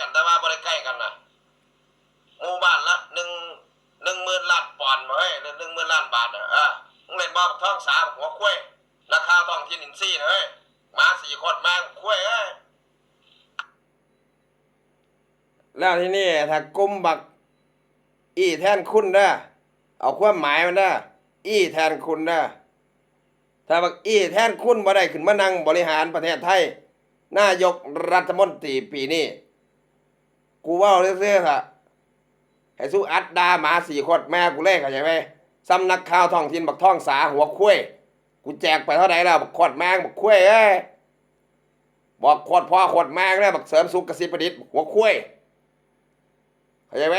กันแต่ว่าบริใกล้กันนะหมู่บ้านละหนึ่งหนึ่งหมื่นล้านปอนด์มาเฮ้ยหนึ่งหมื่นล้านบาทอะอะมึงเล่นบ้าบักท้องสามหัวคุ้ยราคาต้องที่นินซี่นะเฮ้ยมาสี่คนแม่งคุ้ยเอ้ยแล้วที่นี่ถ้ากุมบัก อีแทนคุณเด้อเอาความหมายมันเด้ออีแทนคุณเด้อถ้าบักอีแทนคุณบ่ได้ขึ้นมานั่งบริหารประเทศไทย นายกรัฐมนตรีปีนี้กูว่าเรื่อยๆค่ะให้สู้อัดดาหมาสี่คนแม่กูเล่เข้าใจไหมสำนักข่าวท้องถิ่นบักท่องสาหัวคุ้ยกูแจกไปเท่าไหร่แล้วบักขวดแมงบักคุ้ยเอ้ยบอกขวดพ่อขวดแมงเลยบักเสริมสุขกสิประดิษฐ์หัวคุ้ยเข้าใจไหม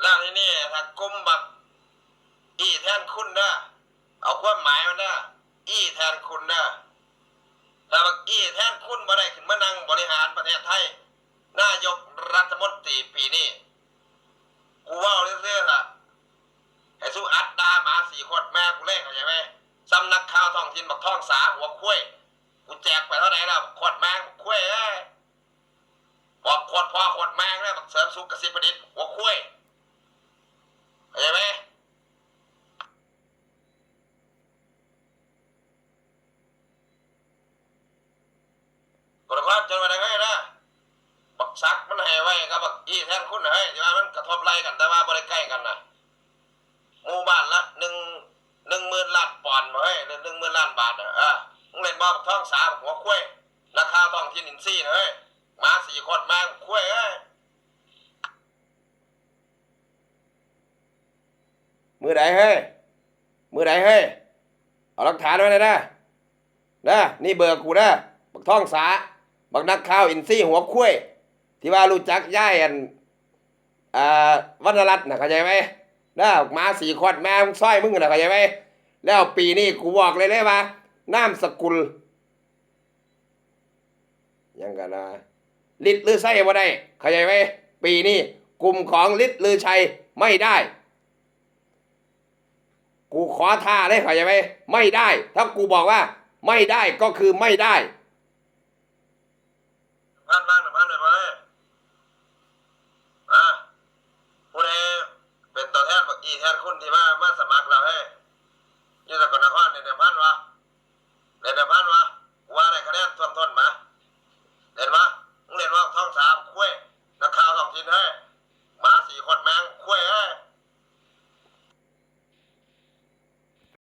แล้วที่นี่ถ้ากลุ่มบัก อีแทนคุณนะเอาความหมายมันนะอีแทนคุณนะถ้าบักอีแทนคุณบ่ได้ขึ้นมานั่งบริหารประเทศไทยนายกรัฐมนตรีปีนี้กูว่าเรื่อยๆล่ะให้สู้อัดดาหมาสี่คนแม่กูเล่นเข้าใจไหมสำนักข่าวท้องถิ่นบักท้องสาหัวคุ้ยกูแจกไปเท่าไหร่แล้วขวดแมงบักคุ้ยเอ้บอกขวดพ่อขวดแมงเลยบักเสริมสุขกสิประดิษฐ์หัวคุ้ยเข้าใจไหม กดความ จนวันไหนให้นะบักซักมันให้ไว้กับบักอีแทนคุณให้ที่ว่ามันกระทบไล่กันแต่ว่าบริใกล้กันนะหมู่บ้านละหนึ่งหนึ่งหมื่นล้านปอนด์มาให้หนึ่งหมื่นล้านบาทอะอะมึงเล่นบ้าบักท้องสามหัวคุ้ยราคาต้องที่นินซี่นะเฮ้ยมาสี่คนม่งคุ้ยเอ้ยมือใดเฮ้ยมือใดเฮ้ยเอาหลักฐานไว้เลยนะนะนี่เบอร์กูนะบักท่องสา บักนักข่าวอินซี่หัวคุ้ยที่ว่ารู้จักย่ายอันอ่าวัฒนรัตน์นะเข้าใจไหมนะบักมาสี่ขวดแม่มึงสร้อยมึงนะเข้าใจไหมแล้วปีนี้กูบอกเลยเลยว่านามสกุล ยังกันนะลิดหรือไส้บ่ได้ เข้าใจไหมปีนี้กลุ่มของลิดลือชัยไม่ได้ กูขอท่าได้เข้าใจไหมไม่ได้ ถ้ากูบอกว่า ไม่ได้ก็คือไม่ได้ พันล่านหนึ่งพันไน่อยไหมอะผู้ใดเป็นตัวแทนบอกอีแทนคุณที่มามาสมัครเราให้อยี่สกลนครในเดือนพันวะในเดือนพันวะว่าในคะแนน